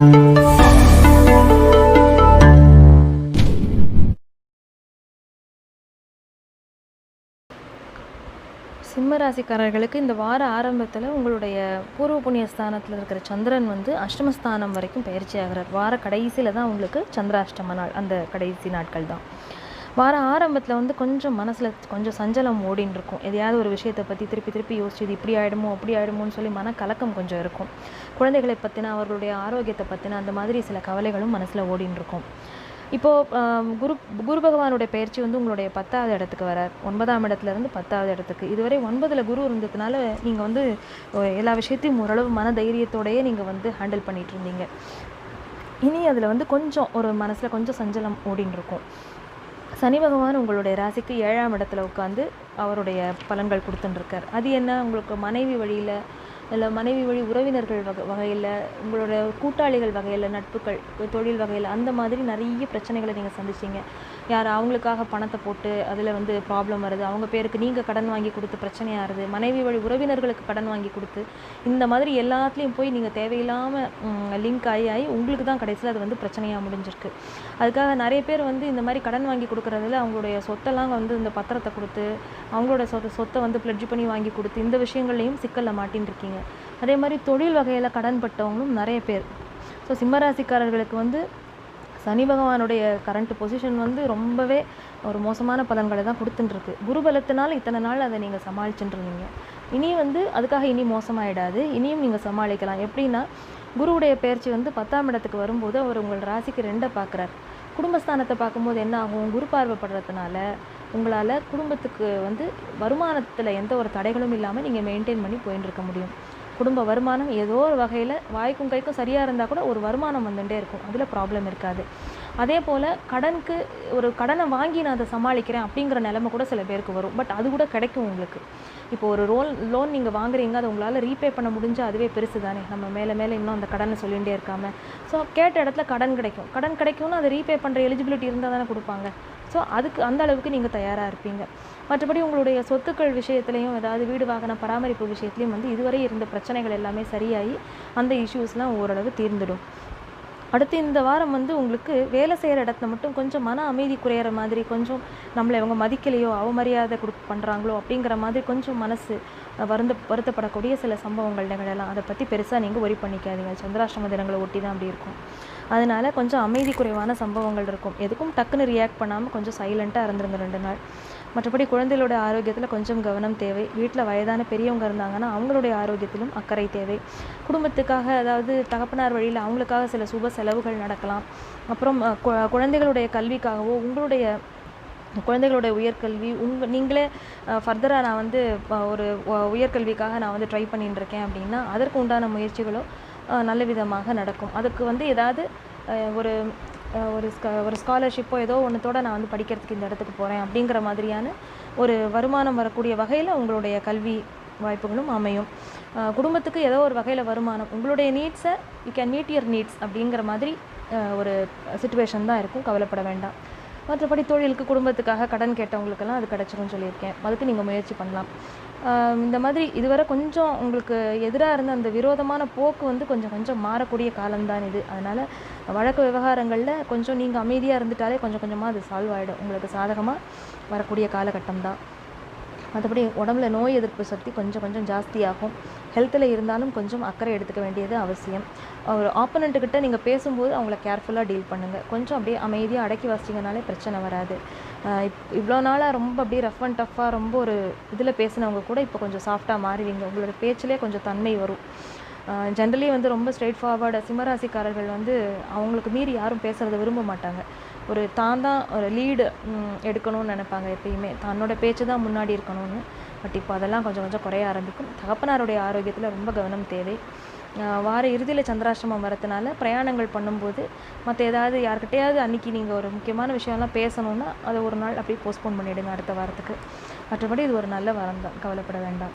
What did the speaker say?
சிம்ம ராசிக்காரர்களுக்கு இந்த வார ஆரம்பத்தில் உங்களுடைய பூர்வ புண்ணிய ஸ்தானத்தில் இருக்கிற சந்திரன் வந்து அஷ்டமஸ்தானம் வரைக்கும் பயிற்சி ஆகிறார். வார கடைசியில் தான் உங்களுக்கு சந்திராஷ்டம நாள் அந்த கடைசி நாட்கள் தான் வார ஆரம்பத்தில் வந்து கொஞ்சம் மனசில் கொஞ்சம் சஞ்சலம் ஓடின்னு இருக்கும் எதையாவது ஒரு விஷயத்தை பற்றி திருப்பி திருப்பி யோசிச்சு இது இப்படி ஆகிடுமோ அப்படி ஆகிடுமோன்னு சொல்லி மனக்கலக்கம் கொஞ்சம் இருக்கும். குழந்தைகளை பற்றின அவர்களுடைய ஆரோக்கியத்தை பற்றின அந்த மாதிரி சில கவலைகளும் மனசில் ஓடின்னு இருக்கும் இப்போது குரு குரு பகவானுடைய பயிற்சி வந்து உங்களுடைய பத்தாவது இடத்துக்கு வரார். ஒன்பதாம் இடத்துல இருந்து பத்தாவது இடத்துக்கு. இதுவரை ஒன்பதில் குரு இருந்ததுனால நீங்கள் வந்து எல்லா விஷயத்தையும் ஓரளவு மன தைரியத்தோடயே நீங்கள் வந்து ஹேண்டில் பண்ணிட்டு இருந்தீங்க. இனி அதில் வந்து கொஞ்சம் ஒரு மனசில் கொஞ்சம் சஞ்சலம் ஓடின்னு இருக்கும் சனி பகவான் உங்களுடைய ராசிக்கு ஏழாம் இடத்துல உட்காந்து அவருடைய பலன்கள் கொடுத்துட்டுருக்கார் அது என்ன? உங்களுக்கு மனைவி வழியில் இல்லை மனைவி வழி உறவினர்கள் வகை வகையில் உங்களோட கூட்டாளிகள் வகையில் நட்புகள் தொழில் வகையில் அந்த மாதிரி நிறைய பிரச்சனைகளை நீங்கள் சந்திச்சீங்க. யார் அவங்களுக்காக பணத்தை போட்டு அதில் வந்து ப்ராப்ளம் வருது. அவங்க பேருக்கு நீங்கள் கடன் வாங்கி கொடுத்து பிரச்சனையாகுது மனைவி வழி உறவினர்களுக்கு கடன் வாங்கி கொடுத்து இந்த மாதிரி எல்லாத்துலேயும் போய் நீங்கள் தேவையில்லாமல் லிங்க் ஆகி ஆகி உங்களுக்கு தான் கடைசியில் அது வந்து பிரச்சனையாக முடிஞ்சிருக்கு. அதுக்காக நிறைய பேர் வந்து இந்த மாதிரி கடன் வாங்கி கொடுக்குறதுல அவங்களுடைய சொத்தெல்லாம் வந்து இந்த பத்திரத்தை கொடுத்து அவங்களோட சொத்தை சொத்தை வந்து பிளட்ஜ் பண்ணி வாங்கி கொடுத்து இந்த விஷயங்கள்லையும் சிக்கலில் மாட்டின்னு இருக்கீங்க. அதே மாதிரி தொழில் வகையில் கடன்பட்டவங்களும் நிறைய பேர். ஸோ சிம்மராசிக்காரர்களுக்கு வந்து சனி பகவானுடைய கரண்ட் பொசிஷன் வந்து ரொம்பவே ஒரு மோசமான பலன்களை தான் கொடுத்துட்டுருக்கு. குருபலத்தினால இத்தனை நாள் அதை நீங்கள் சமாளிச்சுட்டுருந்தீங்க. இனி வந்து அதுக்காக இனி மோசமாயிடாது. இனியும் நீங்கள் சமாளிக்கலாம். எப்படின்னா குருவுடைய பயிற்சி வந்து பத்தாம் இடத்துக்கு வரும்போது அவர் உங்கள் ராசிக்கு ரெண்டை பார்க்குறார். குடும்பஸ்தானத்தை பார்க்கும்போது என்ன ஆகும்? குரு பார்வைப்படுறதுனால உங்களால் குடும்பத்துக்கு வந்து வருமானத்தில் எந்த ஒரு தடைகளும் இல்லாமல் நீங்கள் மெயின்டைன் பண்ணி போயின்னு இருக்க முடியும். குடும்ப வருமானம் ஏதோ ஒரு வகையில் வாய்க்கும் கைக்கும் சரியாக இருந்தால் கூட ஒரு வருமானம் வந்துட்டே இருக்கும். அதில் ப்ராப்ளம் இருக்காது. அதே போல் கடனுக்கு ஒரு கடனை வாங்கி நான் அதை சமாளிக்கிறேன் அப்படிங்கிற நிலைமை கூட சில பேருக்கு வரும். பட் அது கூட கிடைக்கும் உங்களுக்கு. இப்போ ஒரு ரோல் லோன் நீங்கள் வாங்குறீங்க அதை உங்களால் ரீபே பண்ண முடிஞ்சால் அதுவே பெருசு தானே. நம்ம மேலே மேலே இன்னும் அந்த கடனை சொல்லிகிட்டே இருக்காமல் ஸோ கேட்ட இடத்துல கடன் கிடைக்கும். கடன் கிடைக்கும்னு அதை ரீபே பண்ணுற எலிஜிபிலிட்டி இருந்தால் தானே கொடுப்பாங்க. ஸோ அதுக்கு அந்த அளவுக்கு நீங்கள் தயாராக இருப்பீங்க. மற்றபடி உங்களுடைய சொத்துக்கள் விஷயத்துலையும் ஏதாவது வீடு வாகன பராமரிப்பு விஷயத்துலையும் வந்து இதுவரை இருந்த பிரச்சனைகள் எல்லாமே சரியாகி அந்த இஷ்யூஸ்லாம் ஓரளவு தீர்ந்துடும். அடுத்து இந்த வாரம் வந்து உங்களுக்கு வேலை செய்கிற இடத்துல மட்டும் கொஞ்சம் மன அமைதி குறையிற மாதிரி கொஞ்சம் நம்மளை இவங்க மதிக்கலையோ அவமரியாதை கொடு பண்ணுறாங்களோ அப்படிங்கிற மாதிரி கொஞ்சம் மனசு வருந்த வருத்தப்படக்கூடிய சில சம்பவங்கள் நிகழலாம். அதை பற்றி பெருசாக நீங்கள் ஒரி பண்ணிக்காதீங்க. சந்திராஷ்டம தினங்களை ஒட்டி தான் அப்படி இருக்கும். அதனால கொஞ்சம் அமைதி குறைவான சம்பவங்கள் இருக்கும். எதுக்கும் டக்குன்னு ரியாக்ட் பண்ணாமல் கொஞ்சம் சைலண்ட்டாக இருந்துருங்க ரெண்டு நாள். மற்றபடி குழந்தைகளோட ஆரோக்கியத்தில் கொஞ்சம் கவனம் தேவை. வீட்டில் வயதான பெரியவங்க இருந்தாங்கன்னா அவங்களுடைய ஆரோக்கியத்திலும் அக்கறை தேவை. குடும்பத்துக்காக அதாவது தகப்பனார் வழியில் அவங்களுக்காக சில சுப செலவுகள் நடக்கலாம். அப்புறம் கு- குழந்தைகளுடைய கல்விக்காகவோ உங்களுடைய குழந்தைகளுடைய உயர்கல்வி உங்கள் நீங்களே ஃபர்தராக நான் வந்து ஒரு உயர்கல்விக்காக நான் வந்து ட்ரை பண்ணிட்டு இருக்கேன் அப்படின்னா அதற்கு உண்டான முயற்சிகளோ நல்ல விதமாக நடக்கும். அதுக்கு வந்து ஏதாவது ஒரு ஒரு ஸ்கா ஒரு ஸ்காலர்ஷிப்போ ஏதோ ஒன்றத்தோடு நான் வந்து படிக்கிறதுக்கு இந்த இடத்துக்கு போகிறேன் அப்படிங்கிற மாதிரியான ஒரு வருமானம் வரக்கூடிய வகையில் உங்களுடைய கல்வி வாய்ப்புகளும் அமையும். குடும்பத்துக்கு ஏதோ ஒரு வகையில் வருமானம். உங்களுடைய நீட்ஸை you can meet your needs அப்படிங்கிற மாதிரி ஒரு சுச்சுவேஷன் தான் இருக்கும். கவலைப்பட வேண்டாம். மற்றபடி தொழிலுக்கு குடும்பத்துக்காக கடன் கேட்டவங்களுக்கெல்லாம் அது கிடச்சிரும்னு சொல்லியிருக்கேன். அதுக்கு நீங்கள் முயற்சி பண்ணலாம். இந்த மாதிரி இதுவரை கொஞ்சம் உங்களுக்கு எதிராக இருந்த அந்த விரோதமான போக்கு வந்து கொஞ்சம் கொஞ்சம் மாறக்கூடிய காலம்தான் இது. அதனால் வழக்கு விவகாரங்களில் கொஞ்சம் நீங்கள் அமைதியாக இருந்துட்டாலே கொஞ்சம் கொஞ்சமாக அது சால்வ் ஆகிடும் உங்களுக்கு சாதகமாக வரக்கூடிய காலகட்டம் தான் மற்றபடி உடம்புல நோய் எதிர்ப்பு சக்தி கொஞ்சம் கொஞ்சம் ஜாஸ்தியாகும். ஹெல்த்தில் இருந்தாலும் கொஞ்சம் அக்கறை எடுத்துக்க வேண்டியது அவசியம். ஒரு ஆப்போனண்ட்டுக்கிட்ட நீங்கள் பேசும்போது அவங்கள கேர்ஃபுல்லாக டீல் பண்ணுங்கள் கொஞ்சம் அப்படியே அமைதியாக அடக்கி வச்சிங்கனாலே பிரச்சனை வராது. இப் இவ்வளோ நாளாக ரொம்ப அப்படியே ரஃப் அண்ட் டஃப்பாக ரொம்ப ஒரு இதில் பேசினவங்க கூட இப்போ கொஞ்சம் சாஃப்டாக மாறுவீங்க உங்களோட பேச்சிலே கொஞ்சம் தன்மை வரும். ஜென்ரலி வந்து ரொம்ப ஸ்ட்ரெயிட் ஃபார்வர்டு சிம்மராசிக்காரர்கள் வந்து அவங்களுக்கு மீறி யாரும் பேசுகிறத விரும்ப மாட்டாங்க. ஒரு தான் தான் ஒரு லீடு எடுக்கணும்னு நினைப்பாங்க எப்பயுமே. தன்னோட பேச்சு தான் முன்னாடி இருக்கணும்னு. பட் இப்போ அதெல்லாம் கொஞ்சம் கொஞ்சம் குறைய ஆரம்பிக்கும். தகப்பனாருடைய ஆரோக்கியத்தில் ரொம்ப கவனம் தேவை. வார இறுதியில் சந்திராஷ்டமம் வரதுனால பிரயாணங்கள் பண்ணும்போது மற்ற ஏதாவது யார்கிட்டையாவது அன்னைக்கு நீங்கள் ஒரு முக்கியமான விஷயம்லாம் பேசணுன்னா அதை ஒரு நாள் அப்படியே போஸ்ட்போன் பண்ணிவிடுங்க அடுத்த வாரத்துக்கு. மற்றபடி இது ஒரு நல்ல வாரம் தான். கவலைப்பட வேண்டாம்.